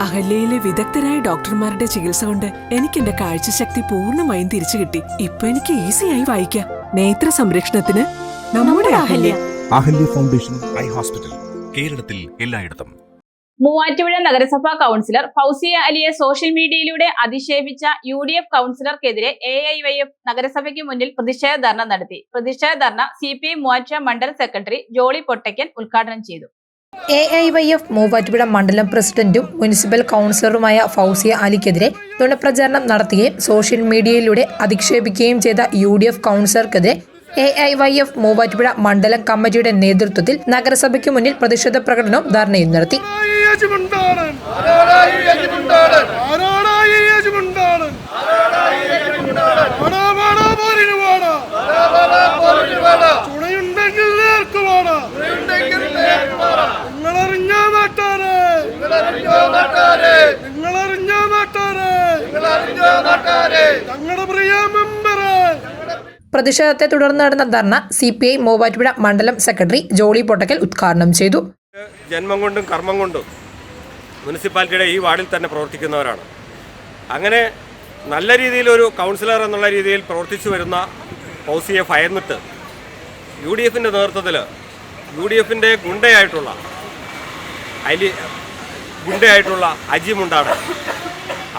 അഹല്യയിലെ വിദഗ്ധരായ ഡോക്ടർമാരുടെ ചികിത്സ കൊണ്ട് എനിക്ക് എന്റെ കാഴ്ചശക്തി പൂർണമായും തിരിച്ചു കിട്ടി. ഇപ്പൊ എനിക്ക് ഈസിയായി വായിക്കാം. നേത്ര സംരക്ഷണത്തിന് നമ്മുടെ Ahalya. Ahalya. Foundation eye hospital കേരളത്തിൽ എല്ലായിടത്തും. മൂവാറ്റുപുഴ നഗരസഭാ കൗൺസിലർ ഫൗസിയ അലിയെ സോഷ്യൽ മീഡിയയിലൂടെ അധിക്ഷേപിച്ച യു ഡി എഫ് കൗൺസിലർക്കെതിരെ എ ഐ വൈ എഫ് നഗരസഭയ്ക്ക് മുന്നിൽ പ്രതിഷേധ ധർണ നടത്തി. പ്രതിഷേധ ധർണ സി പി ഐ മൂവാറ്റുപുഴ മണ്ഡലം സെക്രട്ടറി ജോളി പൊട്ടയ്ക്കൻ ഉദ്ഘാടനം ചെയ്തു. A I Y F Muvattupuzha മണ്ഡലം പ്രസിഡന്റും മുനിസിപ്പൽ കൗൺസിലറുമായ ഫൗസിയ അലിക്കെതിരെ നുണപ്രചാരണം നടത്തുകയും സോഷ്യൽ മീഡിയയിലൂടെ അധിക്ഷേപിക്കുകയും ചെയ്ത U D F കൗൺസിലർക്കെതിരെ A I Y F Muvattupuzha മണ്ഡലം കമ്മിറ്റിയുടെ നേതൃത്വത്തിൽ നഗരസഭയ്ക്ക് മുന്നിൽ പ്രതിഷേധ പ്രകടനവും ധർണയും നടത്തി പ്രതിഷേധത്തെ തുടർന്ന് നടന്ന ധർണ സി പി ഐ മൂവാറ്റുപുഴ മണ്ഡലം സെക്രട്ടറി ജോളി പൊട്ടക്കൽ ഉദ്ഘാടനം ചെയ്തു. ജന്മം കൊണ്ടും കർമ്മം കൊണ്ടും മുനിസിപ്പാലിറ്റിയുടെ ഈ വാർഡിൽ തന്നെ പ്രവർത്തിക്കുന്നവരാണ്. അങ്ങനെ നല്ല രീതിയിൽ ഒരു കൗൺസിലർ എന്നുള്ള രീതിയിൽ പ്രവർത്തിച്ചു വരുന്ന ഫൗസിയെ ഭയന്നിട്ട് യു ഡി എഫിന്റെ നേതൃത്വത്തിൽ യു ഡി എഫിന്റെ ഗുണ്ടയായിട്ടുള്ള അലി ഗുണ്ടയായിട്ടുള്ള അജി മുണ്ടാണ്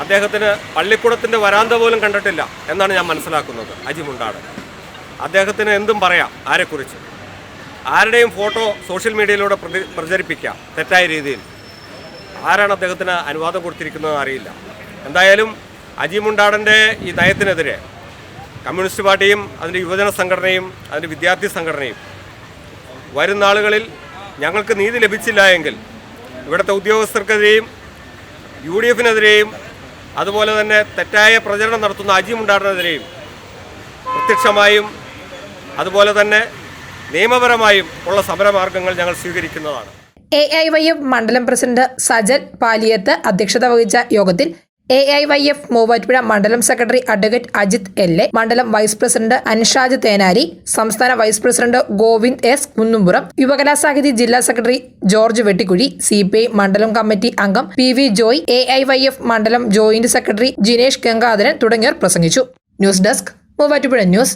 അദ്ദേഹത്തിന് പള്ളിക്കൂടത്തിന്റെ വരാന്ത പോലും കണ്ടിട്ടില്ല എന്നാണ് ഞാൻ മനസ്സിലാക്കുന്നത്. അജിമുണ്ടാട് അദ്ദേഹത്തിന് എന്തും പറയാം ആരെക്കുറിച്ച്? ആരുടെയും ഫോട്ടോ സോഷ്യൽ മീഡിയയിലൂടെ പ്രതി പ്രചരിപ്പിക്കാം തെറ്റായ രീതിയിൽ. ആരാണ് അദ്ദേഹത്തിന് അനുവാദം കൊടുത്തിരിക്കുന്നത് അറിയില്ല. എന്തായാലും അജിമുണ്ടാടന്റെ ഈ നയത്തിനെതിരെ കമ്മ്യൂണിസ്റ്റ് പാർട്ടിയും അതിന്റെ യുവജന സംഘടനയും അതിന്റെ വിദ്യാർത്ഥി സംഘടനയും വരും നാളുകളിൽ ഞങ്ങൾക്ക് നീതി ലഭിച്ചില്ല എങ്കിൽ ഇവിടുത്തെ ഉദ്യോഗസ്ഥർക്കെതിരെയും യു ഡി എഫിനെതിരെയും അതുപോലെ തന്നെ തെറ്റായ പ്രചരണം നടത്തുന്ന അജിമുണ്ടാടിനെതിരെയും പ്രത്യക്ഷമായും അതുപോലെ തന്നെ നിയമപരമായും ഉള്ള സമരമാർഗങ്ങൾ ഞങ്ങൾ സ്വീകരിക്കുന്നതാണ്. എ ഐ വൈ എഫ് മണ്ഡലം പ്രസിഡന്റ് സജൽ പാലിയത്ത് അധ്യക്ഷത വഹിച്ച യോഗത്തിൽ A I Y F Muvattupuzha മണ്ഡലം secretary advocate Ajith L A മണ്ഡലം വൈസ് പ്രസിഡന്റ് അൻഷാജ് തേനാരി സംസ്ഥാന vice president Govind S Kunnumpuram Yuvakalasahithi ജില്ലാ secretary George Vettikuzhi C P I മണ്ഡലം കമ്മിറ്റി അംഗം P V Joy A I Y F മണ്ഡലം joint secretary Jinesh Gangadharan തുടങ്ങിയവർ പ്രസംഗിച്ചു. News desk Muvattupuzha news.